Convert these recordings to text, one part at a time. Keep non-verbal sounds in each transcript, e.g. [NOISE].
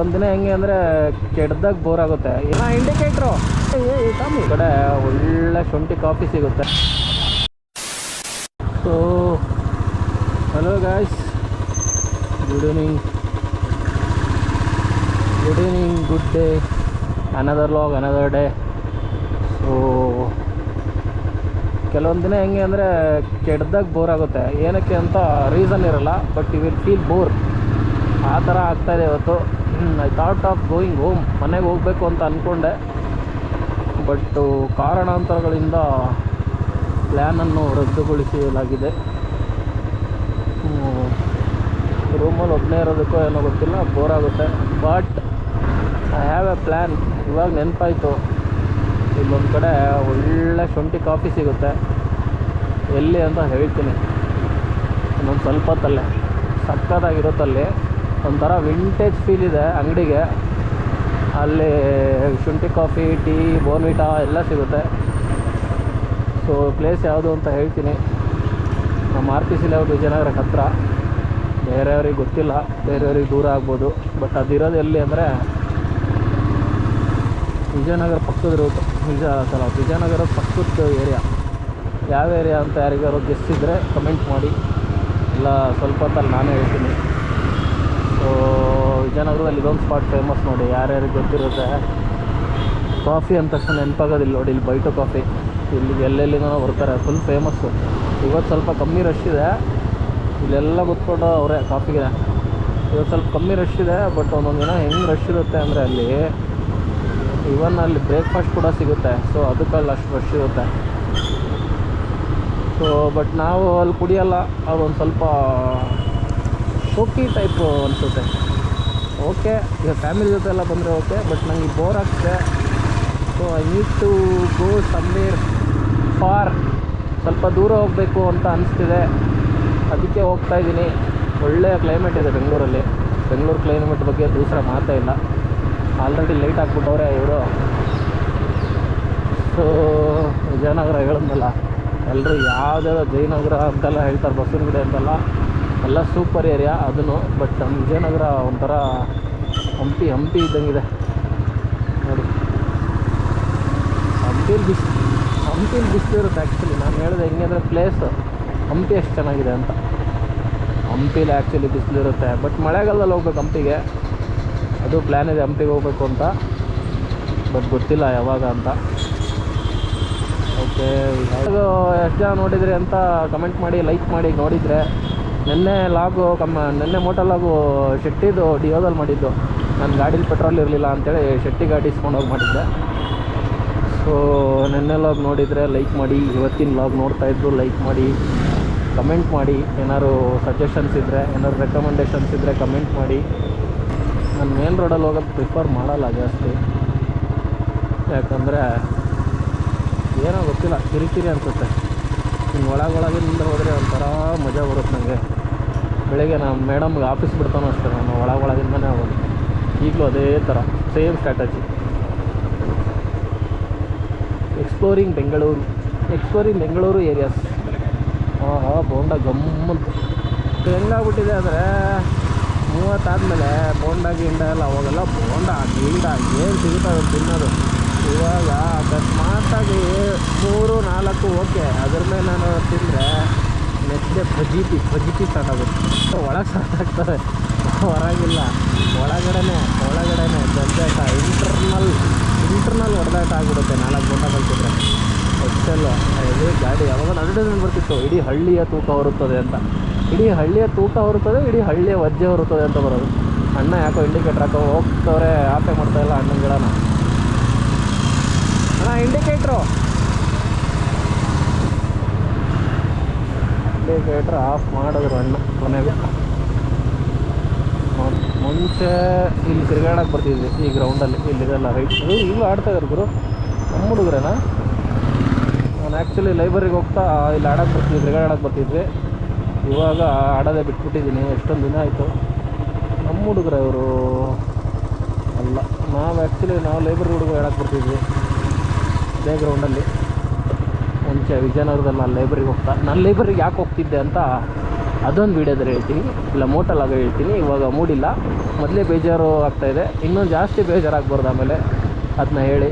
ಒಂದಿನ ಹೆಂಗೆ ಅಂದರೆ ಕೆಡ್ದಾಗ ಬೋರ್ ಆಗುತ್ತೆ. ಇಂಡಿಕೇಟ್ರು ಈ ಕಡೆ ಒಳ್ಳೆ ಶುಂಠಿ ಕಾಫಿ ಸಿಗುತ್ತೆ. So hello guys good evening good evening good day another log another day so ಕೆಲವೊಂದು ದಿನ ಹೆಂಗೆ ಅಂದರೆ ಕೆಡ್ದಾಗ ಬೋರ್ ಆಗುತ್ತೆ. ಏನಕ್ಕೆ ಅಂತ ರೀಸನ್ ಇರಲ್ಲ but you will feel bore ಆ ಥರ ಆಗ್ತಾಯಿದೆ ಇವತ್ತು. I thought of going home ಮನೆಗೆ ಹೋಗಬೇಕು ಅಂತ ಅಂದ್ಕೊಂಡೆ ಬಟ್ಟು ಕಾರಣಾಂತರಗಳಿಂದ ಪ್ಲ್ಯಾನನ್ನು ರದ್ದುಗೊಳಿಸಲಾಗಿದೆ ರೂಮಲ್ಲಿ ಒಬ್ಬನೇ ಇರೋದಕ್ಕೋ ಏನೋ ಗೊತ್ತಿಲ್ಲ ಬೋರ್ ಆಗುತ್ತೆ. But I have a plan ಇವಾಗ ನೆನಪಾಯಿತು. ಇಲ್ಲೊಂದು ಕಡೆ ಒಳ್ಳೆ ಶುಂಠಿ ಕಾಫಿ ಸಿಗುತ್ತೆ. ಎಲ್ಲಿ ಅಂತ ಹೇಳ್ತೀನಿ. ಇನ್ನೊಂದು ಸ್ವಲ್ಪ ಹೊತ್ತಲ್ಲೇ ಸಕ್ಕತ್ತಾಗಿರುತ್ತಲ್ಲಿ ಒಂಥರ ವಿಂಟೇಜ್ ಫೀಲ್ ಇದೆ ಅಂಗಡಿಗೆ. ಅಲ್ಲಿ ಶುಂಠಿ ಕಾಫಿ ಟೀ ಬೋನ್ವಿಟಾ ಎಲ್ಲ ಸಿಗುತ್ತೆ. ಸೊ ಪ್ಲೇಸ್ ಯಾವುದು ಅಂತ ಹೇಳ್ತೀನಿ. ನಮ್ಮ ಆರ್ ಪಿ ಸಿ ಲೆವೆಲ್ ವಿಜಯನಗರಕ್ಕೆ ಹತ್ರ. ಬೇರೆಯವ್ರಿಗೆ ಗೊತ್ತಿಲ್ಲ. ಬೇರೆಯವ್ರಿಗೆ ದೂರ ಆಗ್ಬೋದು. ಬಟ್ ಅದಿರೋದು ಎಲ್ಲಿ ಅಂದರೆ ವಿಜಯನಗರ ಪಕ್ಕದ ರೂಟ್ ವಿಜಯ ಸಲ ವಿಜಯನಗರ ಪಕ್ಕದ ಏರಿಯಾ ಯಾವ ಏರಿಯಾ ಅಂತ ಯಾರಿಗಾರು ಗೆಸ್ಸಿದ್ರೆ ಕಮೆಂಟ್ ಮಾಡಿ. ಇಲ್ಲ, ಸ್ವಲ್ಪ ಹೊತ್ತಲ್ಲಿ ನಾನೇ ಹೇಳ್ತೀನಿ. ಸೊ ವಿಜಯನಗರದಲ್ಲಿ ಇದೊಂದು ಸ್ಪಾಟ್ ಫೇಮಸ್ ನೋಡಿ, ಯಾರ್ಯಾರಿಗೆ ಗೊತ್ತಿರುತ್ತೆ? ಕಾಫಿ ಅಂದ ತಕ್ಷಣ ನೆನಪಾಗೋದಿಲ್ಲ ನೋಡಿ, ಇಲ್ಲಿ ಬೈಟು ಕಾಫಿ ಇಲ್ಲಿ ಎಲ್ಲೆಲ್ಲಿಂದ ಬರ್ತಾರೆ ಫುಲ್ ಫೇಮಸ್ಸು ಇವತ್ತು ಸ್ವಲ್ಪ ಕಮ್ಮಿ ರಶ್ ಇದೆ. ಇಲ್ಲೆಲ್ಲ ಕೂತ್ಕೊಂಡು ಅವರೇ ಕಾಫಿಗೆ ಇವತ್ತು ಸ್ವಲ್ಪ ಕಮ್ಮಿ ರಶ್ ಇದೆ ಬಟ್ ಒಂದೊಂದು ದಿನ ಹೆಂಗೆ ರಶ್ ಇರುತ್ತೆ ಅಂದರೆ ಅಲ್ಲಿ ಇವನ್ ಅಲ್ಲಿ ಬ್ರೇಕ್ಫಾಸ್ಟ್ ಕೂಡ ಸಿಗುತ್ತೆ. ಸೊ ಅದಕ್ಕಲ್ಲಿ ಅಷ್ಟು ರಶ್ ಇರುತ್ತೆ. ಸೊ ಬಟ್ ನಾವು ಅಲ್ಲಿ ಕುಡಿಯಲ್ಲ ಅದೊಂದು ಸ್ವಲ್ಪ ಶೋಕಿ ಟೈಪು ಅನಿಸುತ್ತೆ. ಓಕೆ ಈಗ ಫ್ಯಾಮಿಲಿ ಜೊತೆ ಎಲ್ಲ ಬಂದರೆ ಓಕೆ ಬಟ್ ನನಗೆ ಬೋರ್ ಆಗ್ತಿದೆ. So I need to go somewhere far ಸ್ವಲ್ಪ ದೂರ ಹೋಗಬೇಕು ಅಂತ ಅನಿಸ್ತಿದೆ. ಅದಕ್ಕೆ ಹೋಗ್ತಾ ಇದ್ದೀನಿ. ಒಳ್ಳೆಯ ಕ್ಲೈಮೇಟ್ ಇದೆ ಬೆಂಗಳೂರಲ್ಲಿ. ಬೆಂಗಳೂರು ಕ್ಲೈಮೇಟ್ ಬಗ್ಗೆ ದೂಸರ ಮಾತೇ ಇಲ್ಲ. ಆಲ್ರೆಡಿ ಲೇಟ್ ಹಾಕ್ಬಿಟ್ಟವ್ರೆ ಇವರು. ಸೊ ವಿಜಯನಗರ ಹೇಳಿದ್ನಲ್ಲ ಎಲ್ಲರೂ ಯಾವುದೇ ಜಯನಗರ ಅಂತೆಲ್ಲ ಹೇಳ್ತಾರೆ ಬಸವನಗುಡಿ ಅಂತೆಲ್ಲ. ಎಲ್ಲ ಸೂಪರ್ ಏರಿಯಾ ಅದನ್ನು ಬಟ್ ವಿಜಯನಗರ ಒಂಥರ ಹಂಪಿ ಹಂಪಿ ಇದ್ದಂಗಿದೆ. ನೋಡಿ. ಹಂಪಿಲಿ ಬಿಸ್ ಹಂಪಿಲಿ ಬಿಸಿಲು ಆ್ಯಕ್ಚುಲಿ ನಾನು ಹೇಳಿದೆ ಹೆಂಗೆ ಅಂದರೆ ಪ್ಲೇಸ್ ಹಂಪಿ ಎಷ್ಟು ಚೆನ್ನಾಗಿದೆ ಅಂತ. ಹಂಪಿಲಿ ಆ್ಯಕ್ಚುಲಿ ಬಿಸಿಲು ಇರುತ್ತೆ ಬಟ್ ಮಳೆಗಾಲದಲ್ಲಿ ಹೋಗ್ಬೇಕು ಹಂಪಿಗೆ. ಅದು ಪ್ಲ್ಯಾನ್ ಇದೆ ಹಂಪಿಗೆ ಹೋಗ್ಬೇಕು ಅಂತ. ಬಟ್ ಗೊತ್ತಿಲ್ಲ ಯಾವಾಗ ಅಂತ. ಓಕೆ ಎಷ್ಟು ಜನ ನೋಡಿದ್ರಿ ಅಂತ ಕಮೆಂಟ್ ಮಾಡಿ ಲೈಕ್ ಮಾಡಿ ನೋಡಿದರೆ. ನಿನ್ನೆ ಲಾಗು ಕಮ್ಮ, ನೆನ್ನೆ ಮೋಟೋ ಲಾಗು ಶೆಟ್ಟಿದು ಡಿಯೋದಲ್ಲಿ ಮಾಡಿದ್ದು. ನನ್ನ ಗಾಡೀಲಿ ಪೆಟ್ರೋಲ್ ಇರಲಿಲ್ಲ ಅಂತೇಳಿ ಶೆಟ್ಟಿ ಗಾಡಿ ಇಸ್ಕೊಂಡೋಗಿ ಮಾಡಿದ್ದೆ. ಸೊ ನೆನ್ನೆ ಲಾಗ್ ನೋಡಿದರೆ ಲೈಕ್ ಮಾಡಿ, ಇವತ್ತಿನ ಲಾಗ್ ನೋಡ್ತಾ ಇದ್ರು ಲೈಕ್ ಮಾಡಿ ಕಮೆಂಟ್ ಮಾಡಿ ಏನಾದ್ರು ಸಜೆಷನ್ಸ್ ಇದ್ದರೆ ಏನಾದ್ರು ರೆಕಮೆಂಡೇಷನ್ಸ್ ಇದ್ದರೆ ಕಮೆಂಟ್ ಮಾಡಿ. ನಾನು ಮೇನ್ ರೋಡಲ್ಲಿ ಹೋಗೋದು ಪ್ರಿಫರ್ ಮಾಡಲ್ಲ ಜಾಸ್ತಿ. ಯಾಕಂದರೆ ಏನೋ ಗೊತ್ತಿಲ್ಲ, ಕಿರಿಕಿರಿ ಅನಿಸುತ್ತೆ. ಇನ್ನು ಒಳಗೊಳಗಿಂದ ಹೋದರೆ ಒಂಥರ ಮಜಾ ಬರುತ್ತೆ ನನಗೆ ಬೆಳಗ್ಗೆ ನಾನು ಮೇಡಮ್ಗೆ ಆಫೀಸ್ ಬಿಡ್ತಾನೋ ಅಷ್ಟೇ ನಾನು, ಒಳಗೊಳಗಿಂದನೇ ಹೋಗೋದು ಈಗಲೂ ಅದೇ ಥರ, same strategy. Exploring Bengaluru exploring Bengaluru areas ಹಾಂ ಹಾಂ ಬೋಂಡ ಗಮ್ಮಂತ ಹೆಂಗಾಗ್ಬಿಟ್ಟಿದೆ ಅಂದರೆ, ಮೂವತ್ತಾದಮೇಲೆ ಬೋಂಡ ಗಿಂಡ ಎಲ್ಲ ಅವಾಗೆಲ್ಲ ಬೋಂಡ ಗಿಂಡ ಏನು ಸಿಗುತ್ತೆ ತಿನ್ನೋದು. ಇವಾಗ ಅಕಸ್ಮಾತಾಗಿ ಮೂರು, ನಾಲ್ಕು ಓಕೆ ಅದ್ರ ಮೇಲೆ ನಾನು ತಿಂದರೆ ಡೇ ಫಜೀತಿ ಫಜೀತಿ ಸ್ಟಾರ್ಟ್ ಆಗುತ್ತೆ. ಒಳಗೆ ಸ್ಟಾರ್ಟ್ ಆಗ್ತದೆ. ಹೊರಗಿಲ್ಲ. ಒಳಗಡೆನೆ ಒಳಗಡೆನೆ ಜಂಜಾಟ ಇಂಟರ್ನಲ್ ಇಂಟರ್ನಲ್ ಹೊಡೆದಾಟ ಆಗಿಬಿಡುತ್ತೆ. ನಾಲ್ಕು ಗಂಟೆ ಕಲ್ತಿದ್ರೆ ಎಕ್ಸೆಲ್ಲು ಇಡೀ ಗಾಡಿ ಯಾವಾಗ ಅಡ್ವರ್ಟೈಸ್ಮೆಂಟ್ ಬರ್ತಿತ್ತು? ಇಡೀ ಹಳ್ಳಿಯ ತೂಕ ಹೊರುತ್ತದೆ ಅಂತ. ಇಡೀ ಹಳ್ಳಿಯ ತೂಕ ಹೊರುತ್ತದೆ ಇಡೀ ಹಳ್ಳಿಯ ವಜ್ಜೆ ಹೊರುತ್ತದೆ ಅಂತ ಬರೋದು. ಅಣ್ಣ ಯಾಕೋ ಇಂಡಿಕೇಟ್ರ್ ಹಾಕೋ, ಹೋಗ್ತವ್ರೆ ಆಪೆ ಮಾಡ್ತಾಯಿಲ್ಲ ಅಣ್ಣನ ಗಿಡನ. ಅಣ್ಣ ಇಂಡಿಕೇಟ್ರು ಇಂಡಿಕೇಟ್ರ್ ಆಫ್ ಮಾಡಿದ್ರು ಅಣ್ಣ ಕೊನೆಗೆ ಮುಂಚೆ ಇಲ್ಲಿ ತಿರುಗಾಡಕ್ಕೆ ಬರ್ತಿದ್ವಿ, ಈ ಗ್ರೌಂಡಲ್ಲಿ ಇಲ್ಲಿದೆಲ್ಲ ರೈಟ್. ಈಗಲೂ ಆಡ್ತಾ ಇದ್ರು ಗುರು. ನಮ್ಮ ಹುಡುಗ್ರೇನಾ? ನಾನು ಆ್ಯಕ್ಚುಲಿ ಲೈಬ್ರರಿಗೆ ಹೋಗ್ತಾ ಇಲ್ಲಿ ಆಡಕ್ಕೆ ಬರ್ತಿದ್ವಿ ತಿರುಗಾಡಕ್ಕೆ ಬರ್ತಿದ್ವಿ. ಇವಾಗ ಆಡೋದೇ ಬಿಟ್ಬಿಟ್ಟಿದ್ದೀನಿ, ಎಷ್ಟೊಂದು ದಿನ ಆಯಿತು. ನಮ್ಮ ಹುಡುಗರ ಇವರು. ಅಲ್ಲ, ನಾವು ಆ್ಯಕ್ಚುಲಿ ನಾವು ಲೈಬ್ರರಿ ಹುಡುಗ ಹೇಳಕ್ಕೆ ಬರ್ತಿದ್ವಿ. ಇದೇ ಗ್ರೌಂಡಲ್ಲಿ ಮುಂಚೆ ವಿಜಯನಗರದಲ್ಲಿ ನಾನು ಲೈಬ್ರರಿಗೆ ಹೋಗ್ತಾ ನಾನು ಲೈಬ್ರರಿಗೆ ಯಾಕೆ ಹೋಗ್ತಿದ್ದೆ ಅಂತ ಅದೊಂದು ವೀಡಿಯೋದಲ್ಲಿ ಹೇಳ್ತೀನಿ. ಇಲ್ಲ ಮೋಟಲಾಗ ಹೇಳ್ತೀನಿ. ಇವಾಗ ಮೂಡಿಲ್ಲ. ಮೊದಲೇ ಬೇಜಾರು ಆಗ್ತಾಯಿದೆ ಇನ್ನೂ ಜಾಸ್ತಿ ಬೇಜಾರಾಗ್ಬಾರ್ದು ಆಮೇಲೆ ಅದನ್ನ ಹೇಳಿ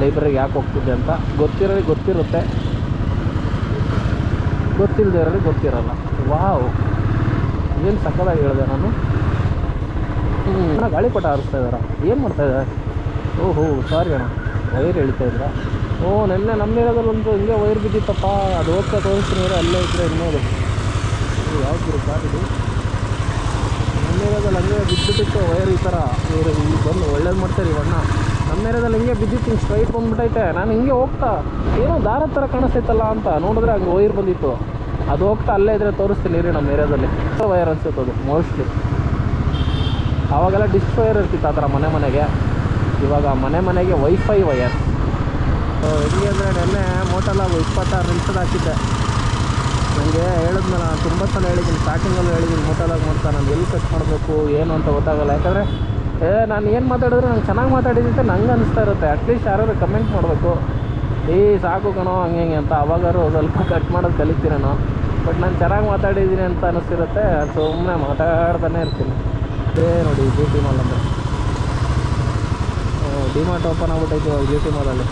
ಲೈಬ್ರರಿಗೆ ಯಾಕೆ ಹೋಗ್ತಿದ್ದೆ ಅಂತ. ಗೊತ್ತಿರೋರಿಗೆ ಗೊತ್ತಿರುತ್ತೆ. ಗೊತ್ತಿಲ್ಲದೆ ಗೊತ್ತಿರಲ್ಲ. ವಾವ್. ಏನು ಸಕ್ಕದಾಗಿ ಹೇಳಿದೆ ನಾನು? ಹ್ಞೂ ಗಾಳಿಪಟ ಹಾರಿಸ್ತಾ ಇದ್ದಾರ? ಏನು ಮಾಡ್ತಾಯಿದ್ದಾರೆ ಓಹೋ ಸಾರಿ ಅಣ್ಣ. ವೈರ್ ಎಳಿತಾ ಇದ್ರ? ಓ, ನೆನ್ನೆ ನಮ್ಮ ಒಂದು ಹಿಂಗೆ ವೈರ್ ಬಿದ್ದಿತ್ತಪ್ಪ. ಅದು ಹೋಗ್ತಾ ತೋರಿಸ್ತೀನಿ ಅಲ್ಲೇ ಇದ್ರೆ ಇನ್ನೋದು ಯಾವ್ದು ನಮ್ಮ ಏರಿಯಾದಲ್ಲಿ ಹಂಗೆ ಬಿದ್ದುಬಿಟ್ಟಿತ್ತು ವೈರ್ ಈ ಥರ. ಇವರು ಇಲ್ಲಿ ಬಂದು ಒಳ್ಳೇದು ಮಾಡ್ತಾರೆ ಇವಣ್ಣ ನಮ್ಮ ಏರಿಯಾದಲ್ಲಿ ಹಿಂಗೆ ಬಿದ್ದಿತ್ತು ಸ್ಟ್ರೈಟ್ ಬಂದ್ಬಿಟ್ಟೈತೆ. ನಾನು ಹಿಂಗೆ ಹೋಗ್ತಾ, ಏನೋ ದಾರ ಥರ ಕಾಣಿಸ್ತೈತಲ್ಲ ಅಂತ ನೋಡಿದ್ರೆ ಹಂಗೆ ವೈರ್ ಬಂದಿತ್ತು. ಅದು ಹೋಗ್ತಾ ಅಲ್ಲೇ ಇದ್ರೆ ತೋರಿಸ್ತೀನಿ ರೀ ನಮ್ಮ ಏರಿಯಾದಲ್ಲಿ. ವೈರ್ ಅನ್ಸುತ್ತೆ ಅದು ಮೋಸ್ಟ್ಲಿ. ಆವಾಗೆಲ್ಲ ಡಿಶ್ ವೈರ್ ಇರ್ತಿತ್ತು ಆ ಥರ ಮನೆ ಮನೆಗೆ. ಇವಾಗ ಮನೆ ಮನೆಗೆ ವೈಫೈ ವಯರ್ ಹೆಂಗೆ ಅಂದರೆ ನೆನ್ನೆ ಮೋಟಲಾಗು ಇಪ್ಪತ್ತಾರು ನಿಮಿಷದ ಹಾಕಿದ್ದೆ. ನನಗೆ ಹೇಳಿದ್ನಲ್ಲ, ನಾನು ತುಂಬ ಸಲ ಹೇಳಿದ್ದೀನಿ ಸ್ಟಾರ್ಟಿಂಗಲ್ಲೂ ಹೇಳಿದ್ದೀನಿ ಮೋಟಲಾಗಿ ಮಾಡ್ತಾ, ನಾನು ಎಲ್ಲಿ ಕಟ್ ಮಾಡಬೇಕು, ಏನು ಅಂತ ಗೊತ್ತಾಗಲ್ಲ. ಯಾಕಂದರೆ, ಏ, ನಾನು ಏನು ಮಾತಾಡಿದ್ರೆ ನಂಗೆ ಚೆನ್ನಾಗಿ ಮಾತಾಡಿದ್ದಂತೆ ನಂಗೆ ಅನಿಸ್ತಾ ಇರುತ್ತೆ. ಅಟ್ಲೀಸ್ಟ್ ಯಾರಾದ್ರು ಕಮೆಂಟ್ ಮಾಡಬೇಕು. ಏ, ಸಾಕು ಕಣೋ, ಹಂಗೆ ಹಿಂಗೆ ಅಂತ. ಅವಾಗಾರು ಸ್ವಲ್ಪ ಕಟ್ ಮಾಡೋದು ಕಲಿತೀರೇನೋ ಬಟ್ ನಾನು ಚೆನ್ನಾಗಿ ಮಾತಾಡಿದ್ದೀನಿ ಅಂತ ಅನಿಸ್ತಿರುತ್ತೆ. ಸುಮ್ಮನೆ ಮಾತಾಡ್ತಾನೆ ಇರ್ತೀನಿ. ಏ, ನೋಡಿ ಬ್ಯೂಟಿ ಮಾಲ್ ಅಂದರೆ. ಡಿಮಾರ್ಟ್ ಓಪನ್ ಆಗ್ಬಿಟ್ಟೈತೆ ಇವಾಗ ಜಿ ಟಿ ಮಾಲಲ್ಲಿ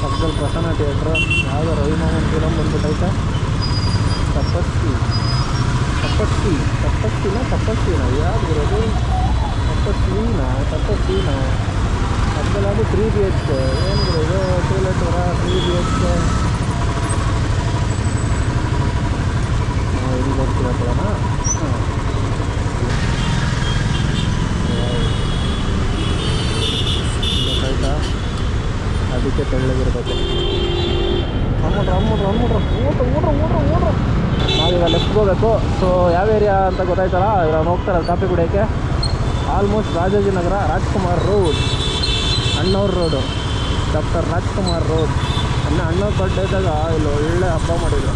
ಪಕ್ಕದಲ್ಲಿ ಪ್ರಸನ್ನ ಥಿಯೇಟ್ರ್ ಯಾವುದೋ ರವಿ ಮಾಮನ್ ಫಿಲಮ್ ಬಂದ್ಬಿಟ್ಟೈತೆ. ತಪಸ್ಸಿ ತಪಸ್ಸಿ ತಪಸ್ಸಿನ ತಪಸ್ಸಿನ ಯಾವ್ದು ಬರೋದು ತಪಸ್ವಿನ ತಪಸ್ವಿನ ಅದ್ರಲ್ಲಿ ತ್ರೀ ಬಿ ಎಚ್ ಕೆ ಏನು ಬರೋದು two letter three B H K ಇಲ್ಲಿ ಬರ್ತೀವಿ ಹಾಕೊಳ್ಳೋಣ ಹಾಂ ಗೊತ್ತಾಯ್ತಾ ಅದಕ್ಕೆ ತೆಳ್ಳಗಿರ್ಬೇಕು ಅಮ್ಮಡ್ರ ಅಮ್ಮಡ್ರ ಅಮ್ಮಡ್ರ ಓಡ್ರ ಓಡ್ರ ಓಡ್ರ ಓಡ್ರ. ನಾವೀಗ ಲೆಫ್ಟ್ಗೆ ಹೋಗಬೇಕು. ಸೊ ಯಾವ ಏರಿಯಾ ಅಂತ ಗೊತ್ತಾಯ್ತಲ್ಲ? ನಾನು ಹೋಗ್ತಾರೆ ಕಾಫಿ ಕುಡಿಯೋಕ್ಕೆ ಆಲ್ಮೋಸ್ಟ್ ರಾಜಾಜಿನಗರ ರಾಜ್ಕುಮಾರ್ ರೋಡ್ ಅಣ್ಣವ್ರ ರೋಡು ಡಾಕ್ಟರ್ ರಾಜ್ಕುಮಾರ್ ರೋಡ್ ಅಣ್ಣ, ಅಣ್ಣವ್ರ ಬರ್ಡೇ ಇದ್ದಾಗ ಇಲ್ಲಿ ಒಳ್ಳೆ ಹಬ್ಬ ಮಾಡಿದ್ರು.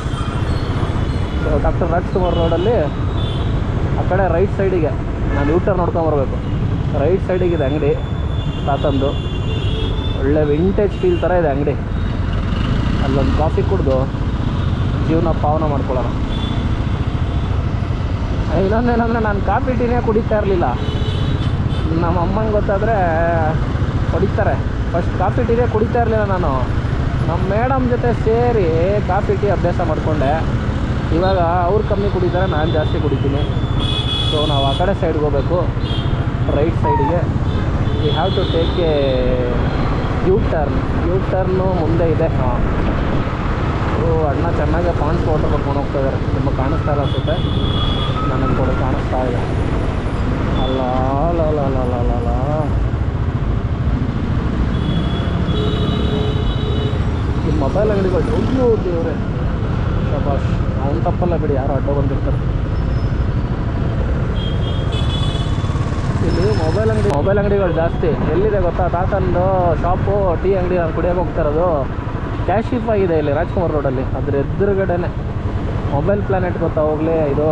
ಸೊ ಡಾಕ್ಟರ್ ರಾಜ್ಕುಮಾರ್ ರೋಡಲ್ಲಿ ಆ ಕಡೆ ರೈಟ್ ಸೈಡಿಗೆ ನಾನು ಯೂಟರ್ ನೋಡ್ಕೊಂಬರ್ಬೇಕು ರೈಟ್ ಸೈಡಿಗಿದೆ ಅಂಗಡಿ, ತಾತಂದು. ಒಳ್ಳೆ ವಿಂಟೇಜ್ ಫೀಲ್ ಥರ ಇದೆ ಅಂಗಡಿ. ಅಲ್ಲೊಂದು ಕಾಫಿ ಕುಡಿದು ಜೀವನ ಪಾವನ ಮಾಡ್ಕೊಳ್ಳೋಣ. ಇನ್ನೊಂದೇನಂದರೆ ನಾನು ಕಾಫಿ, ಟೀನೇ ಕುಡಿತಾ ಇರಲಿಲ್ಲ. ನಮ್ಮ ಅಮ್ಮಂಗೆ ಗೊತ್ತಾದರೆ ಹೊಡಿತಾರೆ ಫಸ್ಟ್ ಕಾಫಿ, ಟೀನೇ ಕುಡಿತಾ ಇರಲಿಲ್ಲ ನಾನು. ನಮ್ಮ ಮೇಡಮ್ ಜೊತೆ ಸೇರಿ ಕಾಫಿ, ಟೀ ಅಭ್ಯಾಸ ಮಾಡಿಕೊಂಡೆ. ಇವಾಗ ಅವ್ರು ಕಮ್ಮಿ ಕುಡಿತಾರೆ, ನಾನು ಜಾಸ್ತಿ ಕುಡಿತೀನಿ. ಸೊ ನಾವು ಆ ಕಡೆ ಸೈಡ್ಗೆ ಹೋಗ್ಬೇಕು. ರೈಟ್ ಸೈಡಿಗೆ we have to take a U turn U turn ಮುಂದೆ ಇದೆ. ಹಾಂ ಅಣ್ಣ ಚೆನ್ನಾಗಿ ಪಾಂಡ್ಸ್ ವಾಟರ್ ಬರ್ಕೊಂಡು ಹೋಗ್ತಾ ಇದ್ದಾರೆ ತುಂಬ ಕಾಣಿಸ್ತಾ ಇಲ್ಲ ಅನ್ಸುತ್ತೆ. ನನಗೆ ಕೂಡ ಕಾಣಿಸ್ತಾ ಇದೆ. ಅಲ್ಲ ಅಲ್ಲ ಅಲ್ಲ ಅಲ್ಲ ಅಲ್ಲ ಈ ಮೊಬೈಲ್ ಅಂಗಡಿಗಳು, ಅಯ್ಯೋ ದೇವ್ರೆ. ಶಬಾಷ್, ಅವ್ನು ತಪ್ಪಲ್ಲ ಬಿಡಿ, ಯಾರು ಅಡ್ಡ ಬಂದಿರ್ತಾರೆ. ಇಲ್ಲಿ ಮೊಬೈಲ್ ಅಂಗಡಿ ಮೊಬೈಲ್ ಅಂಗಡಿಗಳು ಜಾಸ್ತಿ. ಎಲ್ಲಿದೆ ಗೊತ್ತಾ? ತಾತಂದು ಶಾಪು ಟೀ ಅಂಗಡಿ ನಾನು ಕುಡಿಯೋಕೆ ಹೋಗ್ತಾ ಇರೋದು. ಕ್ಯಾಶಿಫೈ ಇದೆ ಇಲ್ಲಿ, ರಾಜ್ಕುಮಾರ್ ರೋಡಲ್ಲಿ ಅದ್ರ ಎದುರುಗಡೆನೆ. ಮೊಬೈಲ್ ಪ್ಲಾನೆಟ್ ಗೊತ್ತಾ? ಹೋಗ್ಲಿ ಇದು.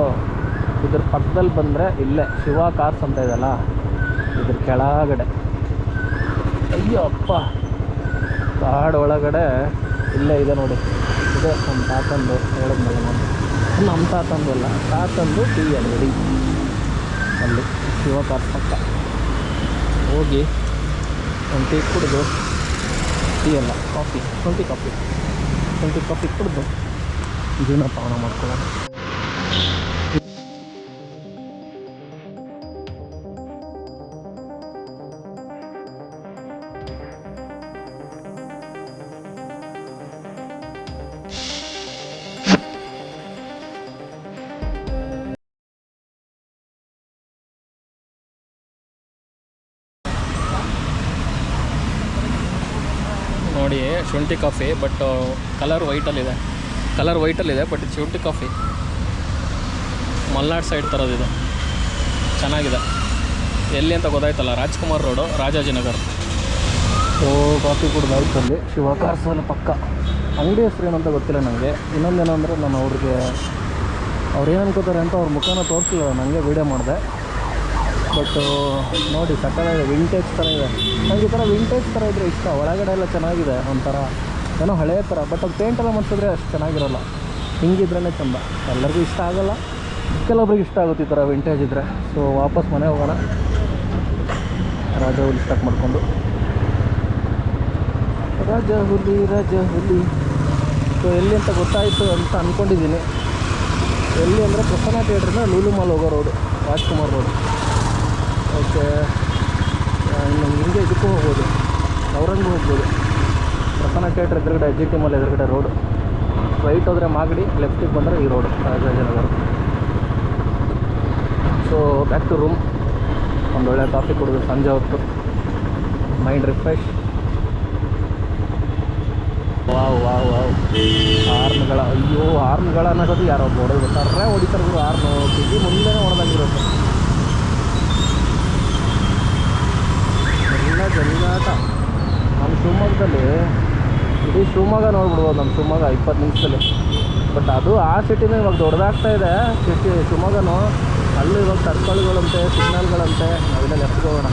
ಇದ್ರ ಪಕ್ಕದಲ್ಲಿ ಬಂದರೆ ಇಲ್ಲೇ. ಶಿವ ಕಾರ್ಸ್ ಅಂತ ಇದೆಯಲ್ಲ? ಇದ್ರ ಕೆಳಗಡೆ. ಅಯ್ಯೋ ಅಪ್ಪ. ಕಾಡು ಒಳಗಡೆ ಇಲ್ಲೇ ಇದೆ ನೋಡಿ. ಇದೆ ನಮ್ಮ ತಾತಂದು. ಹೇಳಿದ್ಮೇಲೆ ನಮ್ಮ ತಾತಂದು ಅಲ್ಲ. ತಾತಂದು ಟೀ ಅಂಗಡಿ. ಅಲ್ಲಿ. ಶಿವ ಕರ್ಪಕ್ಕ ಪಕ್ಕ ಹೋಗಿ ಒಂದು ಟೀ ಕುಡಿದು, ಟೀ ಅಲ್ಲ, ಕಾಫಿ, ಶುಂಠಿ ಕಾಫಿ. ಶುಂಠಿ ಕಾಫಿ ಕುಡಿದು ಜೀವನ ಪಾವನ ಮಾಡ್ಕೊಳ್ಳೋಣ. ಶುಂಠಿ ಕಾಫಿ ಬಟ್ ಕಲರ್ ವೈಟಲ್ಲಿದೆ ಕಲರ್ ವೈಟಲ್ಲಿದೆ ಬಟ್ ಇದು ಶುಂಠಿ ಕಾಫಿ ಮಲ್ನಾಡ್ ಸೈಡ್ ಥರದಿದೆ ಚೆನ್ನಾಗಿದೆ. ಎಲ್ಲಿ ಅಂತ ಗೊತ್ತಾಯ್ತಲ್ಲ, Rajkumar road Rajajinagar so coffee ಕುಡ್ದಾಯ್ತು ಅಲ್ಲಿ. ಶಿವ ಕಾರ್ಸಲ್ಲಿ ಪಕ್ಕ. ಅಂಗಡಿ ಹೆಸರು ಏನಂತ ಗೊತ್ತಿಲ್ಲ ನನಗೆ ಇನ್ನೊಂದೇನಂದರೆ ನಾನು ಅವ್ರಿಗೆ ಅವ್ರು ಏನು ಅನ್ಕೋತಾರೆ ಅಂತ ಅವ್ರ ಮುಖನ ತೋರಿಸಿಲ್ಲ. ನನಗೆ ವೀಡಿಯೋ ಮಾಡಿದೆ. ಬಟ್ ನೋಡಿ ಸಕ್ಕತ್ತಾಗಿದೆ ವಿಂಟೇಜ್ ಥರ ಇದೆ. ನನಗೆ ಈ ಥರ ವಿಂಟೇಜ್ ಥರ ಇದ್ರೆ ಇಷ್ಟ. ಒಳಗಡೆ ಎಲ್ಲ ಚೆನ್ನಾಗಿದೆ ಒಂಥರ. ಏನೋ ಹಳೆಯ ಥರ ಬಟ್ ಅದು ಪೇಂಟ್ ಎಲ್ಲ ಮಾಡಿಸಿದ್ರೆ ಅಷ್ಟು ಚೆನ್ನಾಗಿರಲ್ಲ. ಹಿಂಗಿದ್ರೇ ಚೆಂದ. ಎಲ್ಲರಿಗೂ ಇಷ್ಟ ಆಗೋಲ್ಲ. ಕೆಲವೊಬ್ರಿಗೆ ಇಷ್ಟ ಆಗುತ್ತೆ ಈ ಥರ ವಿಂಟೇಜ್ ಇದ್ದರೆ ಸೊ ವಾಪಸ್ ಮನೆ ಹೋಗೋಣ. ರಾಜ ಹುಲಿ ಸ್ಟಾಕ್ ಮಾಡಿಕೊಂಡು. ರಾಜ ಹುಲಿ ರಾಜ ಹುಲಿ. ಸೊ ಎಲ್ಲಿ ಅಂತ ಗೊತ್ತಾಯಿತು ಅಂತ ಅಂದ್ಕೊಂಡಿದ್ದೀನಿ ಎಲ್ಲಿ ಅಂದರೆ ಪ್ರಸನ್ನ ಥಿಯೇಟ್ರಿಂದ ಲೂಲು ಮಾಲ್ ಹೋಗೋ ರೋಡು ರಾಜ್ಕುಮಾರ್ ರೋಡು ಓಕೆ. ಇನ್ನು ಹಿಂಗೆ ಇದಕ್ಕೂ ಹೋಗ್ಬೋದು. ಅವ್ರಂಗೂ ಹೋಗ್ಬೋದು. ಪ್ರಸನ್ನ ಥಿಯೇಟ್ರ್ ಎದುರುಗಡೆ ಜಿ ಟಿ ಮಾಲ್ ಎದುರುಗಡೆ ರೋಡು ರೈಟ್ ಹೋದರೆ ಮಾಗಡಿ ಲೆಫ್ಟಿಗೆ ಬಂದರೆ ಈ road Rajajinagara so back to room ಒಂದು ಒಳ್ಳೆ ಕಾಫಿ ಕುಡಿದು ಸಂಜೆ ಹೊತ್ತು. Mind refresh wow wow wow ಹಾರ್ನ್ಗಳ, ಅಯ್ಯೋ ಹಾರ್ನ್ಗಳ ಅನ್ನೋದು ಯಾರೋ ಹೊಡೆದು ಕರ್ರೆ ಹೊಡಿತಾರೆ ಹಾರ್ನು. ಕಿವಿ ಮುಂದೆನೇ ಹೊಡೆದಾಗಿರುತ್ತೆ ಎಲ್ಲ ಜಂಜಾಟ ನಮ್ಮ ಶಿವಮೊಗ್ಗದಲ್ಲಿ, ಇಡೀ ಶಿವಮೊಗ್ಗ ನೋಡ್ಬಿಡ್ಬೋದು ನಮ್ಮ ಶಿವಮೊಗ್ಗ ಇಪ್ಪತ್ತು ನಿಮಿಷದಲ್ಲಿ. ಬಟ್ ಅದು ಆ ಸಿಟಿನೂ ಇವಾಗ ದೊಡ್ಡದಾಗ್ತಾ ಇದೆ. ಸಿಟಿ ಶಿವಮೊಗ್ಗನೂ ಅಲ್ಲಿ ಇವಾಗ ಸರ್ಕಲ್ಗಳಂತೆ ಸಿಗ್ನಲ್ಗಳಂತೆ ನಾವಿಲ್ಲ ಲೆಫ್ಟ್ಗೆ ಹೋಗೋಣ.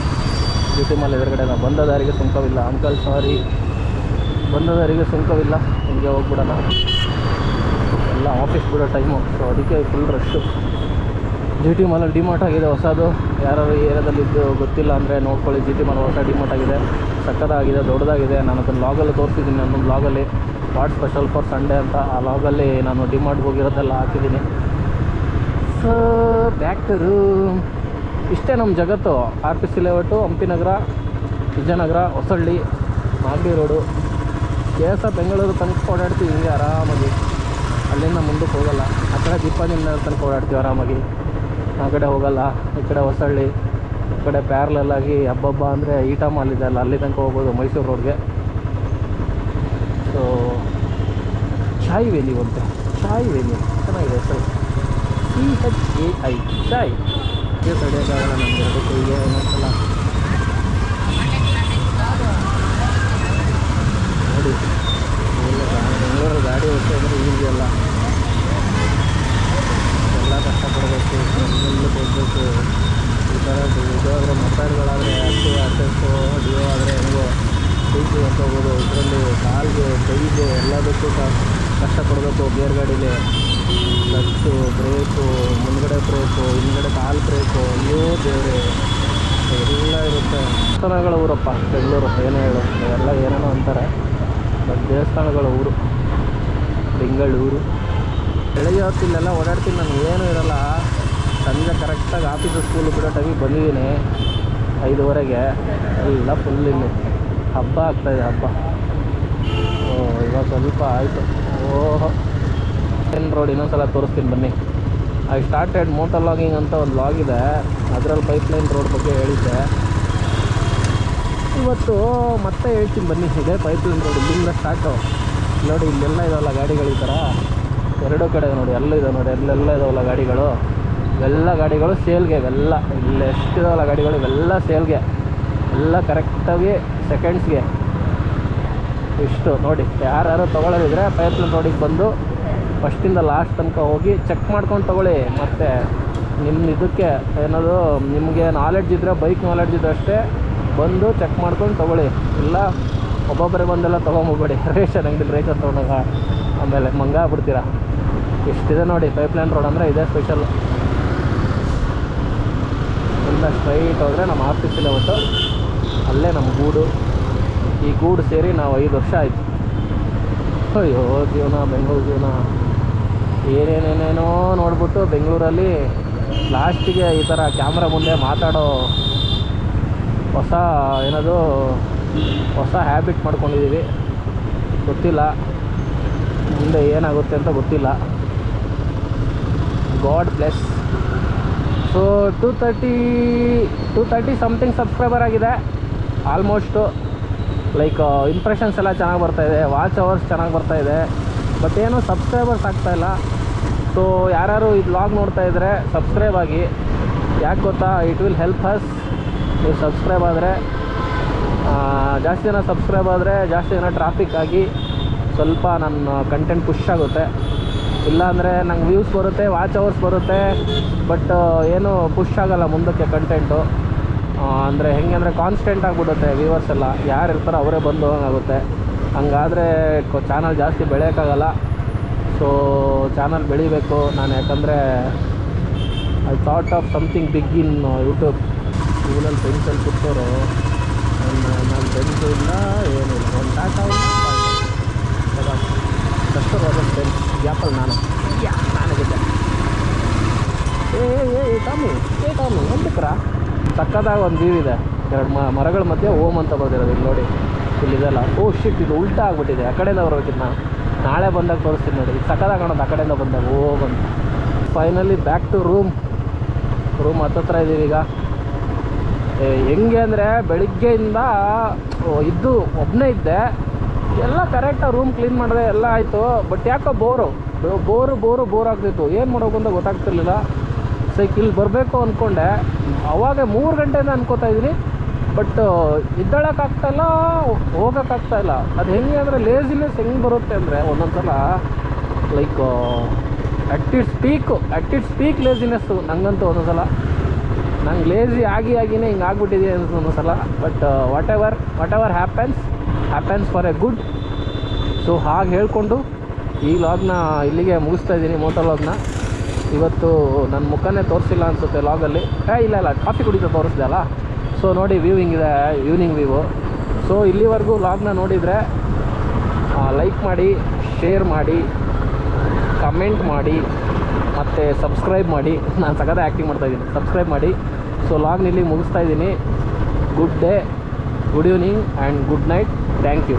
ಟಿ ಮಾಲ್ ಎದುರುಗಡೆ ನಾವು ಬಂದ ದಾರಿಗೆ ಸುಂಕವಿಲ್ಲ. ಅಂಕಲ್ ಸಾರಿ ಬಂದ ದಾರಿಗೆ ಸುಂಕವಿಲ್ಲ. ಹಿಂಗೆ ಹೋಗ್ಬಿಡೋಣ. ಎಲ್ಲ ಆಫೀಸ್ ಬಿಡೋ ಟೈಮು ಸೊ ಅದಕ್ಕೆ ಫುಲ್ ರಶ್ಶು ಜಿ ಟಿ ಮಾಲಲ್ಲಿ ಡಿಮಾರ್ಟ್ ಆಗಿದೆ. ಹೊಸದು. ಯಾರು ಏರಿಯಾದಲ್ಲಿ ಇದ್ದು ಗೊತ್ತಿಲ್ಲ ಅಂದರೆ ನೋಡ್ಕೊಳ್ಳಿ. ಜಿ ಟಿ ಮಾಲ್ ಹೊಸ ಡಿಮಾರ್ಟ್ ಆಗಿದೆ. ಸಕ್ಕತ್ತಾಗಿದೆ, ದೊಡ್ಡದಾಗಿದೆ. ನಾನು ಅದನ್ನು ಲಾಗಲ್ಲಿ ತೋರಿಸಿದ್ದೀನಿ ನನ್ನ ಬ್ಲಾಗಲ್ಲಿ ವಾಟ್ ಸ್ಪೆಷಲ್ ಫಾರ್ ಸಂಡೇ ಅಂತ ಆ ಲಾಗಲ್ಲಿ ನಾನು ಡಿಮಾರ್ಟ್ ಹೋಗಿರೋದೆಲ್ಲ ಹಾಕಿದ್ದೀನಿ. ಸೊ ಬ್ಯಾಕ್ ಟು ರೂಮ್ ಇಷ್ಟೇ ನಮ್ಮ ಜಗತ್ತು. R P C layout Hampi Nagara, Vijayanagara, Hosahalli, Magadi road K S R Bengaluru ತನಕ ಓಡಾಡ್ತೀವಿ. ಹಿಂಗೆ ಆರಾಮಾಗಿ. ಅಲ್ಲಿಂದ ಮುಂದಕ್ಕೆ ಹೋಗಲ್ಲ. ಆ ಕಡೆ ದೀಪಾವಳಿ ತನಕ ಓಡಾಡ್ತೀವಿ ಆರಾಮಾಗಿ. ಆ ಕಡೆ ಹೋಗಲ್ಲ, ಈ ಕಡೆ ಹೊಸಳ್ಳಿ, ಈ ಕಡೆ ಪ್ಯಾರ್ಲಲ್ ಆಗಿ ಹಬ್ಬಬ್ಬ ಅಂದರೆ ಈಟಾ ಮಾಲ್ ಇದೆ ಅಲ್ಲ, ಅಲ್ಲಿ ತನಕ ಹೋಗ್ಬೋದು ಮೈಸೂರು ರೋಡ್ಗೆ ಸೊ ಚಾಯ್ ವೇಲಿ ಅಂತೆ ಚಾಯ್ ವೇಲಿ, ಚೆನ್ನಾಗಿದೆ sir. C H A I Chai. ಇದು ತಡೆಯೋಕ್ಕಾಗಲ್ಲ ನಮಗೆ ಅದಕ್ಕೆ ಈಗ ಏನಂತಲ್ಲ ನೋಡಿ ಬೆಂಗಳೂರು ಗಾಡಿ ಹೋಗ್ತಾ ಇದ್ರೆ ಅಲ್ಲ. ಎಲ್ಲ ಕಷ್ಟಪಡಬೇಕು ಹೋಗಬೇಕು. ಈ ಥರ ಇದು ಆದರೆ ಮೊಬೈಲ್ಗಳಾದರೆ ಅಷ್ಟು ಆಸೆಸ್ಸು ಡಿಯೋ ಆದರೆ ಹೆಂಗೋ ಟಿ ಸಿ ಹೋಗೋದು ಇದರಲ್ಲಿ ಕಾಲಿಗೆ, ಕೈಗೆ ಎಲ್ಲದಕ್ಕೂ ಕಷ್ಟಪಡಬೇಕು. ಗೇರ್ ಗಾಡೀಲಿ ಕ್ಲಚ್ಚು ಬ್ರೇಕು, ಮುಂದ್ಗಡೆ ಬ್ರೇಕು, ಹಿಂದ್ಗಡೆ ಕಾಲು ಬ್ರೇಕು. ಅಯ್ಯೋ ಬೇರೆ ಎಲ್ಲ ಇರುತ್ತೆ. ದೇವಸ್ಥಾನಗಳ ಊರಪ್ಪ ಬೆಂಗಳೂರು, ಏನೇ ಹೇಳು. ಎಲ್ಲ ಏನೇನೋ ಅಂತಾರೆ. ಬಟ್ ದೇವಸ್ಥಾನಗಳ ಊರು. ಬೆಂಗಳೂರು. ಬೆಳಗ್ಗೆ ಹೊತ್ತು ಇಲ್ಲೆಲ್ಲ ಓಡಾಡ್ತೀನಿ ನಾನು, ಏನೂ ಇರಲ್ಲ. ಸಂಜೆ ಕರೆಕ್ಟಾಗಿ ಆಫೀಸು ಸ್ಕೂಲು ಬಿಡೋ ಟೈಮಿಗೆ ಬಂದಿದ್ದೀನಿ. ಐದುವರೆಗೆ. ಎಲ್ಲ ಫುಲ್ ಇಲ್ಲಿ. ಹಬ್ಬ ಆಗ್ತಾಯಿದೆ ಹಬ್ಬ. ಓ, ಇವಾಗ ಸ್ವಲ್ಪ ಆಯಿತು. ಓಹೋ. ಟೆನ್ ರೋಡ್ ಇನ್ನೊಂದ್ಸಲ ತೋರಿಸ್ತೀನಿ ಬನ್ನಿ. ಐ ಸ್ಟಾರ್ಟೆಡ್ ಮೋಟರ್ ಲಾಗಿಂಗ್ ಅಂತ ಒಂದು ಲಾಗ್ ಇದೆ. ಅದರಲ್ಲಿ ಪೈಪ್ಲೈನ್ ರೋಡ್ ಬಗ್ಗೆ ಹೇಳಿದ್ದೆ. ಇವತ್ತು ಮತ್ತೆ ಹೇಳ್ತೀನಿ ಬನ್ನಿ. ಇದೆ ಪೈಪ್ಲೈನ್ ರೋಡ್ ಇಲ್ಲಿಂದ ಸ್ಟಾರ್ಟು ನೋಡಿ, ಇಲ್ಲೆಲ್ಲ ಇದಾವಲ್ಲ ಗಾಡಿಗಳ ಥರ. ಎರಡೂ ಕಡೆ ನೋಡಿ, ಎಲ್ಲ ಇದಾವೆ ನೋಡಿ ಎಲ್ಲೆಲ್ಲ ಇದಾವಲ್ಲ ಗಾಡಿಗಳು? ಇವೆಲ್ಲ ಗಾಡಿಗಳು ಸೇಲ್ಗೆ ಇವೆಲ್ಲ ಇಲ್ಲಿ ಎಷ್ಟಿದಾವಲ್ಲ ಗಾಡಿಗಳು? ಇವೆಲ್ಲ ಸೇಲ್ಗೆ. ಎಲ್ಲ ಕರೆಕ್ಟಾಗಿ ಸೆಕೆಂಡ್ಸ್ಗೆ ಇಷ್ಟು ನೋಡಿ, ಯಾರ್ಯಾರು ತೊಗೊಳ್ಳೋದಿದ್ರೆ ಪೈಪ್ಲೈನ್ ರೋಡಿಗೆ ಬಂದು ಫಸ್ಟಿಂದ ಲಾಸ್ಟ್ ತನಕ ಹೋಗಿ ಚೆಕ್ ಮಾಡ್ಕೊಂಡು ತೊಗೊಳ್ಳಿ. ಮತ್ತು ನಿಮ್ಮ ಇದಕ್ಕೆ ಏನದು ನಿಮಗೆ ನಾಲೆಡ್ಜ್ ಇದ್ದರೆ ಬೈಕ್ ನಾಲೆಡ್ಜ್ ಇದ್ದರೆ ಅಷ್ಟೇ ಬಂದು ಚೆಕ್ ಮಾಡ್ಕೊಂಡು ತೊಗೊಳ್ಳಿ. ಇಲ್ಲ, ಒಬ್ಬೊಬ್ಬರೇ ಬಂದೆಲ್ಲ ತೊಗೊಂಬೋಗ್ಬೇಡಿ ರೇಷನ್ [LAUGHS] ಅಂಗಡಿ ರೇಷನ್ ತೊಗೊಂಡಾಗ. ಆಮೇಲೆ ಮಂಗ ಬಿಡ್ತೀರಾ ಇಷ್ಟಿದೆ ನೋಡಿ ಪೈಪ್ಲೈನ್ ರೋಡ್ ಅಂದರೆ ಇದೇ ಸ್ಪೆಷಲ್ ಎಲ್ಲ ಸ್ಟ್ರೈಟ್ ಹೋದರೆ ನಮ್ಮ ಆಫೀಸಲ್ಲಿ ಹೊತ್ತು ಅಲ್ಲೇ ನಮ್ಮ ಗೂಡು. ಈ ಗೂಡು ಸೇರಿ ನಾವು ಐದು ವರ್ಷ ಆಯಿತು. ಅಯ್ಯೋ, ಜೀವನ, ಬೆಂಗಳೂರು ಜೀವನ. ಏನೇನೇನೇನೋ ನೋಡ್ಬಿಟ್ಟು ಬೆಂಗಳೂರಲ್ಲಿ ಲಾಸ್ಟಿಗೆ ಈ ಥರ ಕ್ಯಾಮ್ರಾ ಮುಂದೆ ಮಾತಾಡೋ ಹೊಸ ಏನದು, ಹೊಸ ಹ್ಯಾಬಿಟ್ ಮಾಡ್ಕೊಂಡಿದ್ದೀವಿ ಗೊತ್ತಿಲ್ಲ. ಮುಂದೆ ಏನಾಗುತ್ತೆ ಅಂತ ಗೊತ್ತಿಲ್ಲ. God bless. So two thirty two thirty something subscriber ಆಗಿದೆ. ಆಲ್ಮೋಸ್ಟು ಲೈಕ್ ಇಂಪ್ರೆಷನ್ಸ್ ಎಲ್ಲ ಚೆನ್ನಾಗಿ ಬರ್ತಾಯಿದೆ ವಾಚ್ ಅವರ್ಸ್ ಚೆನ್ನಾಗಿ ಬರ್ತಾಯಿದೆ ಬಟ್ ಏನು ಸಬ್ಸ್ಕ್ರೈಬರ್ಸ್ ಆಗ್ತಾಯಿಲ್ಲ ಸೊ ಯಾರ್ಯಾರು ಇದು ಲಾಗ್ ನೋಡ್ತಾ ಇದ್ದರೆ ಸಬ್ಸ್ಕ್ರೈಬ್ ಆಗಿ. ಯಾಕೆ ಗೊತ್ತಾ? ಇಟ್ ವಿಲ್ ಹೆಲ್ಪ್ ಹಸ್ ನೀವು ಸಬ್ಸ್ಕ್ರೈಬ್ ಆದರೆ ಜಾಸ್ತಿ ಜನ ಸಬ್ಸ್ಕ್ರೈಬ್ ಆದರೆ ಜಾಸ್ತಿ ಜನ ಟ್ರಾಫಿಕ್ ಆಗಿ ಸ್ವಲ್ಪ ನನ್ನ ಕಂಟೆಂಟ್ ಪುಷ್ ಆಗುತ್ತೆ. ಇಲ್ಲಾಂದರೆ ನಂಗೆ ವ್ಯೂಸ್ ಬರುತ್ತೆ ವಾಚ್ ಅವರ್ಸ್ ಬರುತ್ತೆ ಬಟ್ ಏನು ಪುಷ್ ಆಗೋಲ್ಲ ಮುಂದಕ್ಕೆ ಕಂಟೆಂಟು ಅಂದರೆ ಹೆಂಗೆ ಅಂದರೆ ಕಾನ್ಸ್ಟೆಂಟ್ ಆಗಿಬಿಡುತ್ತೆ ವ್ಯೂವರ್ಸ್ ಎಲ್ಲ. ಯಾರು ಇರ್ತಾರೋ ಅವರೇ ಬಂದು ಹೋಗಾಗುತ್ತೆ ಹಂಗಾದರೆ ಚಾನಲ್ ಜಾಸ್ತಿ ಬೆಳೆಯೋಕ್ಕಾಗಲ್ಲ. ಸೊ ಚಾನಲ್ ಬೆಳಿಬೇಕು. ನಾನು ಯಾಕಂದರೆ I thought of something big in YouTube ಇವನಲ್ಲಿ ಫ್ರೆಂಡ್ಸಲ್ಲಿ ಕೂತವರು ನನ್ನ ನನ್ನ ಫ್ರೆಂಡ್ಸು ಇಲ್ಲ ಏನಿಲ್ಲ ಒಂದು ಟಾಟಾ ಕಷ್ಟವಾದ ಫ್ರೆಂಡ್ಸ್ ಯಾಪಲ್ ನಾನು. ಯಾ. ನಾನಾಗಿದ್ದೆ ಏ ಏ ಏ ಟಾಮಿ ಏ ಟಾಮಿ ಎಂತಕ್ರ ಸಕ್ಕದಾಗ ಒಂದು ವ್ಯೂ ಇದೆ. ಎರಡು ಮ ಮರಗಳ ಮಧ್ಯೆ ಓಮ್ ಅಂತ ಬರ್ದಿರೋದು ಇಲ್ಲಿ ನೋಡಿ. ಇಲ್ಲಿದೆಲ್ಲ. ಓ ಶಿಟ್ ಇದು ಉಲ್ಟಾ ಆಗಿಬಿಟ್ಟಿದೆ. ಆ ಕಡೆಯಿಂದ ಬರೋಕ್ಕಿಂತ ನಾನು ನಾಳೆ ಬಂದಾಗ ತೋರಿಸ್ತೀನಿ ನೋಡಿ. ಇದು ಸಕ್ಕದಾಗ ಕಾಣೋದು ಆ ಕಡೆಯಿಂದ ಬಂದಾಗ. ಓ ಬಂದು finally back to room room ಹತ್ತತ್ರ ಇದ್ದೀವಿ ಈಗ. ಏ, ಹೆಂಗೆ ಅಂದರೆ ಬೆಳಿಗ್ಗೆಯಿಂದ ಇದ್ದು ಒಬ್ಬನೇ ಇದ್ದೆ. ಎಲ್ಲ ಕರೆಕ್ಟಾಗಿ ರೂಮ್ ಕ್ಲೀನ್ ಮಾಡಿದೆ, ಎಲ್ಲ ಆಯಿತು. ಬಟ್ ಯಾಕೋ ಬೋರು ಬೋರು ಬೋರು ಬೋರ್ ಆಗ್ತಿತ್ತು. ಏನು ಮಾಡೋಕು ಅಂತ ಗೊತ್ತಾಗ್ತಿರ್ಲಿಲ್ಲ. ಸೈಕ್ ಬರಬೇಕು ಅಂದ್ಕೊಂಡೆ ಅವಾಗ ಮೂರು ಗಂಟೆಯಿಂದ ಅನ್ಕೋತಾ ಇದ್ದೀನಿ. ಬಟ್ ಇದ್ದಳಕ್ಕಾಗ್ತಾಯಿಲ್ಲ ಹೋಗೋಕ್ಕಾಗ್ತಾಯಿಲ್ಲ ಅದು ಹೆಂಗೆ ಅಂದರೆ ಲೇಸಿನೆಸ್ ಹೆಂಗೆ ಬರುತ್ತೆ ಅಂದರೆ ಒಂದೊಂದು ಸಲ like at its peak at its peak laziness ನನಗಂತೂ ಒಂದೊಂದು ಸಲ ನಂಗೆ ಲೇಸಿ ಆಗಿ, ಆಗಿನೇ ಹಿಂಗೆ ಆಗ್ಬಿಟ್ಟಿದೆ ಅನ್ಸುತ್ತೆ ಒಂದೊಂದು ಸಲ but whatever whatever happens happens for a good so ಹಾಗೆ ಹೇಳಿಕೊಂಡು ಈ ಲಾಗ್ನ ಇಲ್ಲಿಗೆ ಮುಗಿಸ್ತಾ ಇದ್ದೀನಿ ಮೋಟರ್ ಲಾಗ್ನ ಇವತ್ತು ನನ್ನ ಮುಖನೇ ತೋರಿಸಿಲ್ಲ ಅನಿಸುತ್ತೆ ಲಾಗಲ್ಲಿ ಏ, ಇಲ್ಲ ಇಲ್ಲ ಕಾಫಿ ಕುಡಿತಾ ತೋರಿಸ್ದೆ ಅಲ್ಲ ಸೊ ನೋಡಿ ವ್ಯೂವಿಂಗ್ ಇದೆ ಈವ್ನಿಂಗ್ ವ್ಯೂವು ಸೊ ಇಲ್ಲಿವರೆಗೂ ಲಾಗ್ನ ನೋಡಿದರೆ ಲೈಕ್ ಮಾಡಿ ಶೇರ್ ಮಾಡಿ ಕಮೆಂಟ್ ಮಾಡಿ, ಮತ್ತು ಸಬ್ಸ್ಕ್ರೈಬ್ ಮಾಡಿ. ನಾನು ಸಗದ ಆ್ಯಕ್ಟಿಂಗ್ ಮಾಡ್ತಾಯಿದ್ದೀನಿ ಸಬ್ಸ್ಕ್ರೈಬ್ ಮಾಡಿ. ಸೊ ಲಾಗ್ನ ಇಲ್ಲಿ ಮುಗಿಸ್ತಾ ಇದ್ದೀನಿ. Good day good evening and good night thank you